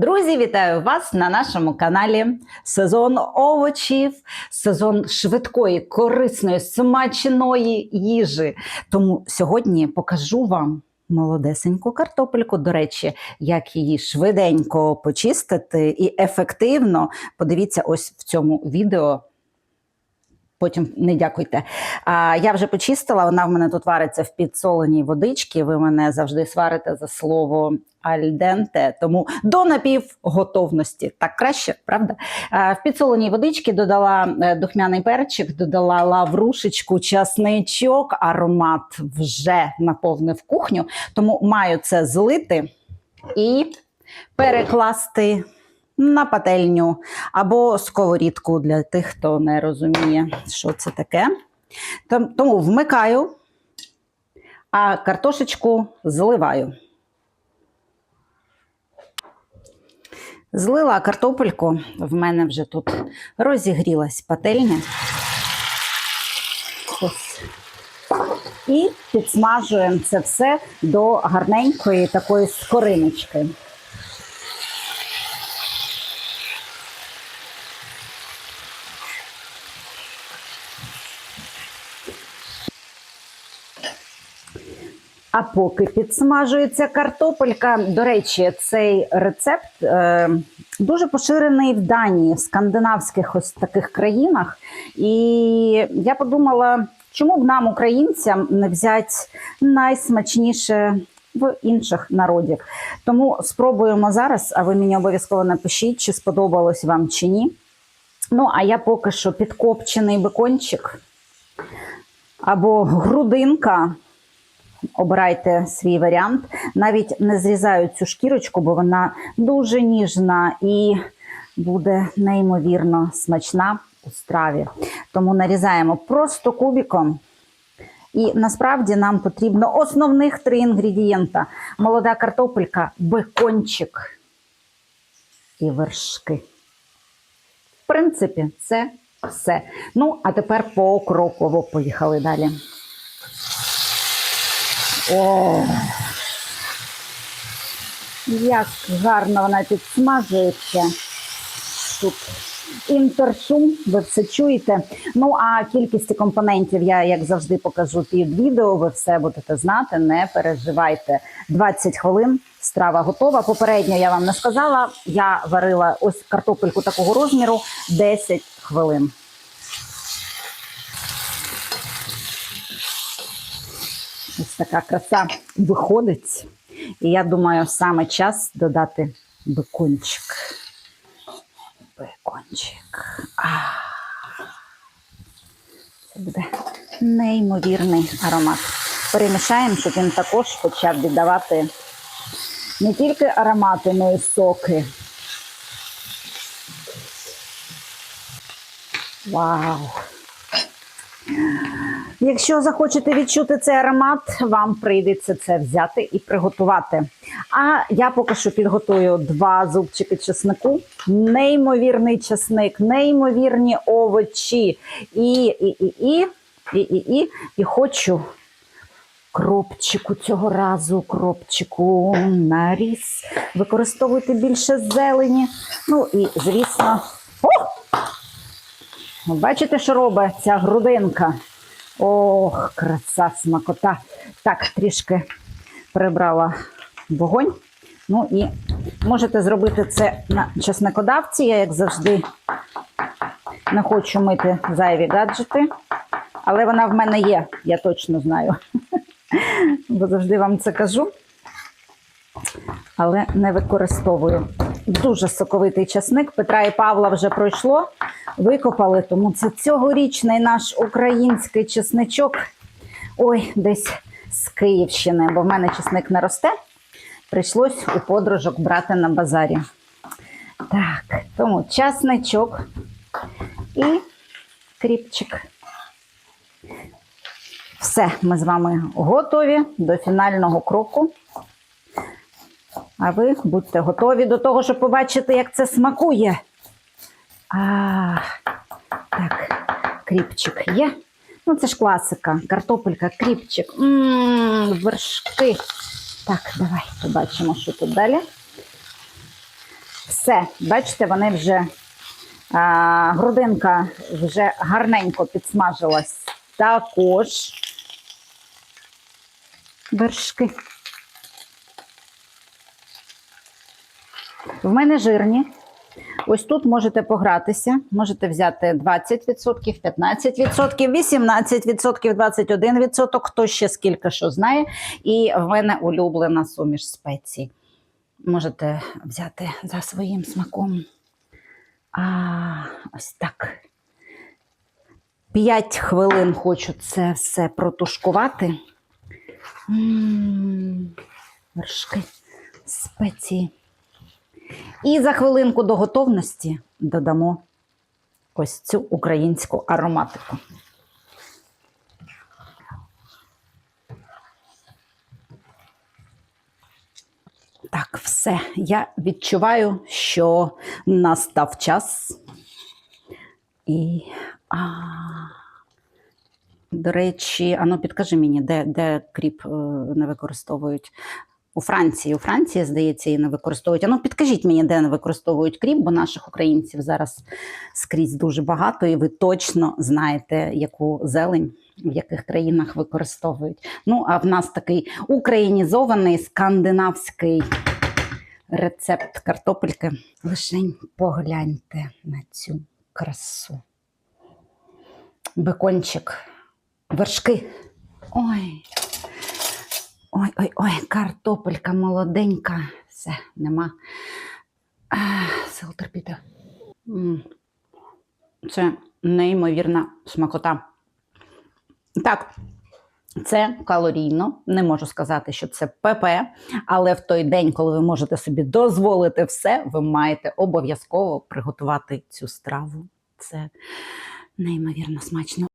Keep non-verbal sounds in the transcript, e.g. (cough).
Друзі, вітаю вас на нашому каналі. Сезон овочів, сезон швидкої, корисної, смачної їжі. Тому сьогодні покажу вам молодесеньку картопельку. До речі, як її швиденько почистити і ефективно. Подивіться ось в цьому відео. Потім не дякуйте. А, я вже почистила, вона в мене тут вариться в підсоленій водичці. Ви мене завжди сварите за слово альденте, тому до напівготовності. Так краще, правда? А, в підсоленій водичці додала е, духмяний перчик, додала лаврушечку, часничок, аромат вже наповнив кухню, тому маю це злити і перекласти на пательню або сковорідку для тих, хто не розуміє, що це таке. Тому вмикаю, а картошечку зливаю. Злила картопельку, в мене вже тут розігрілась пательня. Ось. І підсмажуємо це все до гарненької такої скориночки. А поки підсмажується картопелька, до речі, цей рецепт е, дуже поширений в Данії, в скандинавських ось таких країнах. І я подумала, чому б нам, українцям, не взяти найсмачніше в інших народів. Тому спробуємо зараз, а ви мені обов'язково напишіть, чи сподобалось вам чи ні. Ну, а я поки що підкопчений бекончик або грудинка. Обирайте свій варіант. Навіть не зрізаю цю шкірочку, бо вона дуже ніжна і буде неймовірно смачна у страві. Тому нарізаємо просто кубиком. І насправді нам потрібно основних три інгредієнта: молода картопелька, бекончик і вершки. В принципі, це все. Ну, а тепер покроково поїхали далі. О, як гарно вона підсмажується. Тут інтершум, ви все чуєте. Ну, а кількість компонентів я, як завжди, покажу під відео. Ви все будете знати, не переживайте. 20 хвилин, страва готова. Попередньо я вам не сказала. Я варила ось картопельку такого розміру 10 хвилин. Ось така краса виходить. І я думаю, саме час додати бекончик. Бекончик. Це буде неймовірний аромат. Перемішаємо, щоб він також почав віддавати не тільки аромати, але й соки. Вау! Якщо захочете відчути цей аромат, вам прийдеться це взяти і приготувати. А я поки що підготую два зубчики чеснику, неймовірний чесник, неймовірні овочі. І, і, і, і, і, і, і, і хочу кропчику цього разу, кропчику наріз. Використовуйте більше зелені. Ну і, звісно, о! Бачите, що робить ця грудинка? Ох, краса, смакота. Так, трішки прибрала вогонь. Ну і можете зробити це на чесникодавці. Я, як завжди, не хочу мити зайві гаджети. Але вона в мене є, я точно знаю. (laughs) Бо завжди вам це кажу. Але не використовую. Дуже соковитий часник. Петра і Павла вже пройшло, викопали, тому це цьогорічний наш український чесничок. Ой, десь з Київщини, бо в мене чесник не росте. Прийшлось у подружок брати на базарі. Так, тому часничок і кріпчик. Все, ми з вами готові до фінального кроку. А ви будьте готові до того, щоб побачити, як це смакує. А, так, кріпчик є. Ну, це ж класика. Картопелька, кріпчик, м вершки. Так, давай побачимо, що тут далі. Все, бачите, вони вже а, грудинка вже гарненько підсмажилась. Також вершки. В мене жирні. Ось тут можете погратися, можете взяти 20%, 15%, 18%, 21%, хто ще скільки що знає. І в мене улюблена суміш спецій. Можете взяти за своїм смаком. А, ось так. 5 хвилин хочу це все протушкувати. М, Вершки, спеції. І за хвилинку до готовності додамо ось цю українську ароматику. Так, все. Я відчуваю, що настав час. І. А... До речі, ану підкажи мені, де, де кріп е, не використовують? У Франції. У Франції, здається, її не використовують. Ану, підкажіть мені, де не використовують кріп, бо наших українців зараз скрізь дуже багато, і ви точно знаєте, яку зелень в яких країнах використовують. Ну, а в нас такий українізований скандинавський рецепт картопельки. Лишень погляньте на цю красу. Бекончик, вершки. Ой. Ой, ой, ой, картопелька молоденька. Все, нема. Сил терпіти. Це неймовірна смакота. Так, це калорійно. Не можу сказати, що це ПП, але в той день, коли ви можете собі дозволити все, ви маєте обов'язково приготувати цю страву. Це неймовірно смачно.